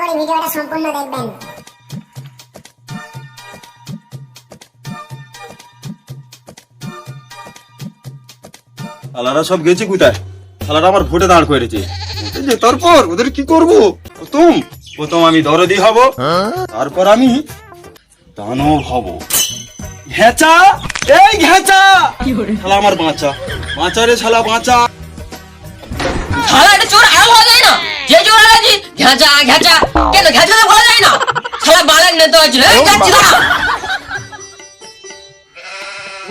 করে ভিডিওটা সম্পূর্ণ দেখবেন। শালারা সব গেছে কোথায়? শালারা আমার ভোটে দাঁড় করেছে। ভোটে জেতার পর ওদের কি করব? প্রথম প্রথম আমি দরদি হব তারপর আমি দানব হব। ঘেঁচা এই ঘেঁচা! শালা আমার বাঁচা। বাঁচা রে শালা বাঁচা। শালা এটা চোর যে চোর আছি ঘেঁচা ঘেঁচা। কেন ঘেঁচা তো বলা যায় না? শালা বালের নেতা হয়েছিল। এই যাচ্ছি না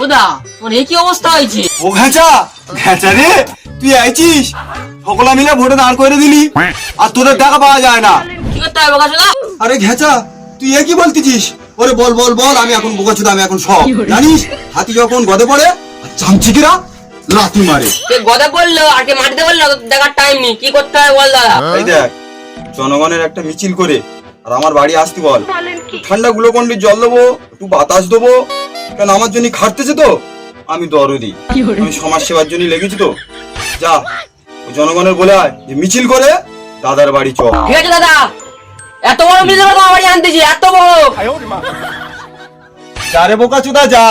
ওদা তোর এই কি অবস্থা হয়েছে? ও ঘেঁচা ঘেঁচা রে তুই আইছিস? সকলা মিলে ভোটে দাঁড় করে দিলি। আর তোদের টাকা পাওয়া যায় না। কি করতে হবে কাছে আরে তুই এ কি বলতেছিস? ওরে বল বল বল আমি এখন বোকাচুদা আমি এখন সব। জানিস হাতি যখন গদে পড়ে আর চামচিকিরা লাথি মারে। গদে বলল আর কে মাটিতে বলল দেখার টাইম নেই। কি করতে হবে বল দাদা? এই দেখ জনগণের একটা মিছিল করে আর আমার বাড়ি আসতে বল। ঠান্ডা গ্লুকন্ডির জল দেবো একটু বাতাস দেবো কেন আমার জন্য খাটতেছে তো? আমি দরদি। আমি সমাজ সেবার জন্য লেগেছি তো। যা জনগণের বলে আয় যে মিছিল করে দাদার বাড়ি চল। ঠিক আছে দাদা। এত বড় মিলে তোমার বাড়ি আনতেছি এত বড়। যারে বোকা চুদা যা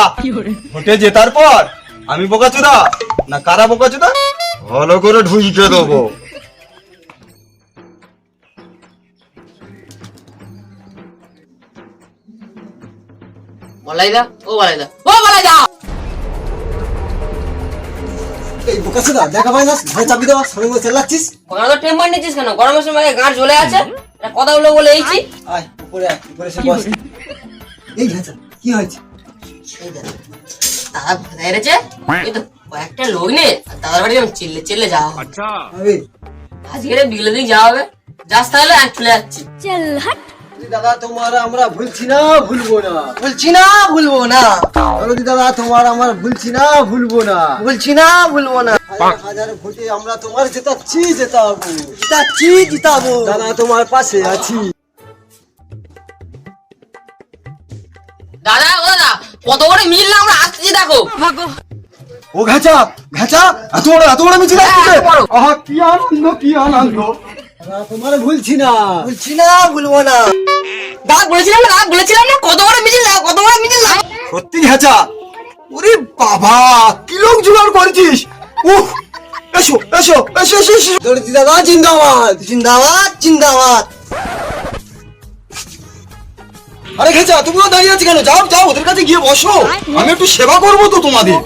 ভোটে জেতার পর আমি বোকা চুদা না কারা বোকা চুদা ভালো করে ঢুইকে দেবো। ও ও এই বোকাচোদা দেখা পাই না? ঘরে চাবি দেওয়া সঙ্গে সঙ্গে চেল্লাচ্ছিস? ওখানে তো টেম্পার নিচ্ছিস কেন? গরমের সময় গাঁট জ্বলে আছে। কথা বলে বলে এইছি। আয় উপরে আয় উপরে সে বস। এই ঘেঁচা কি হয়েছে? দাদা কোথায় এনেছে এই তো কয়েকটা লোক নে দাদার বাড়ি যেমন চিল্লে চিল্লে যাওয়া হবে আজকে বিকেলের দিক যাওয়া হবে। যাস তাহলে আর চলে যাচ্ছি। বলছি, দাদা তোমার আমরা ভুলছি না ভুলবো না। বলছি না ভুলবো না। দাদা তোমার আমার ভুলছি না ভুলবো না। বলছি না ভুলবো না। হাজার হাজার ভোটে আমরা তোমার জেতাচ্ছি জেতাবো। জিতাচ্ছি জিতাবো। দাদা তোমার পাশে আছি। কত বড় মিল না আমরা আসছি দেখো। ও ঘেঁচা ঘেঁচা এত বড় এত বড় মিছিল হ্যাঁ, আসছে। আহা কি আনন্দ কি আনন্দ। তোমার ভুলছি না। বলছি না ভুলবো না। দাদা বলেছিলাম না দাদা বলেছিলাম না কত বড় মিছিল দাও কত বড় মিছিল সত্যি ঘেঁচা? ওরে বাবা কি লোক জোগাড় করেছিস? উহ এসো এসো এসো এসো এসো। দৌড়তি দাদা জিন্দাবাদ। জিন্দাবাদ জিন্দাবাদ। আরে ঘেঁচা তুমিও দাঁড়িয়ে আছি কেন? যাও যাও ওদের কাছে গিয়ে বসো। আমি একটু সেবা করব তো তোমাদের।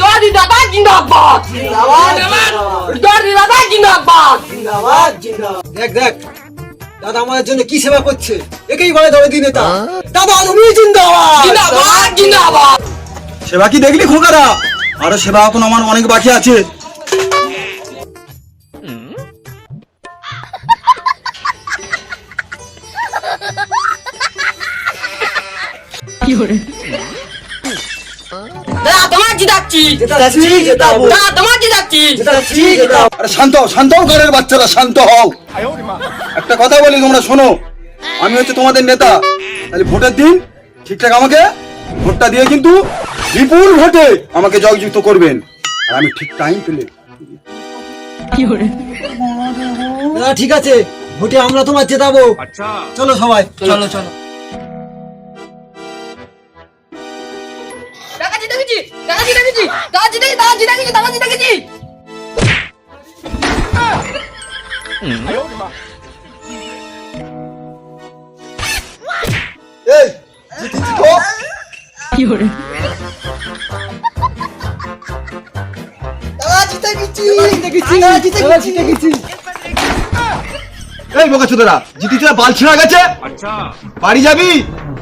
জর্দি দাদা জিন্দাবাদ জিন্দাবাদ। জিন্দাবাদ জিন্দাবাদ। দেখ দেখ দাদা আমাদের জন্য কি সেবা করছে? একেই বলে ধরে দিন নেতা। দাদা তুমি জিন্দাবাদ। জিন্দাবাদ জিন্দাবাদ। সেবা কি দেখলি খোকারা? আরও সেবা এখন আমার অনেক বাকি আছে। শান্ত ঘরের বাচ্চারা শান্ত হও। একটা কথা বলি তোমরা শোনো। আমি হচ্ছে তোমাদের নেতা। তাহলে ভোটের দিন ঠিকঠাক আমাকে ভোটটা দিয়ে কিন্তু বিপুল ভোটে আমাকে জয়যুক্ত করবেন। আর আমি ঠিক টাইম পেলে দাদা ঠিক আছে। ভোটে আমরা তোমার জেতাবো। চলো সবাই। চলো। চলো দাদা জিতে জিতে জিতে জিতে গেছি এই বোকা চোদারা জিতিতে বাল ছিঁড়া গেছে বাড়ি যাবি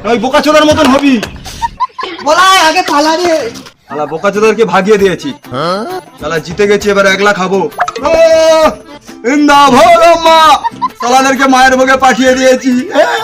ওই বোকা চোদার মতন হবি বলাই আগে পালা রে শালা বোকা চোদারকে ভাগিয়ে দিয়েছি শালা জিতে গেছি এবার একলা খাব ও, ইন্দা ভোর মা শালাদেরকে মায়ের ভোগে পাঠিয়ে দিয়েছি হ্যাঁ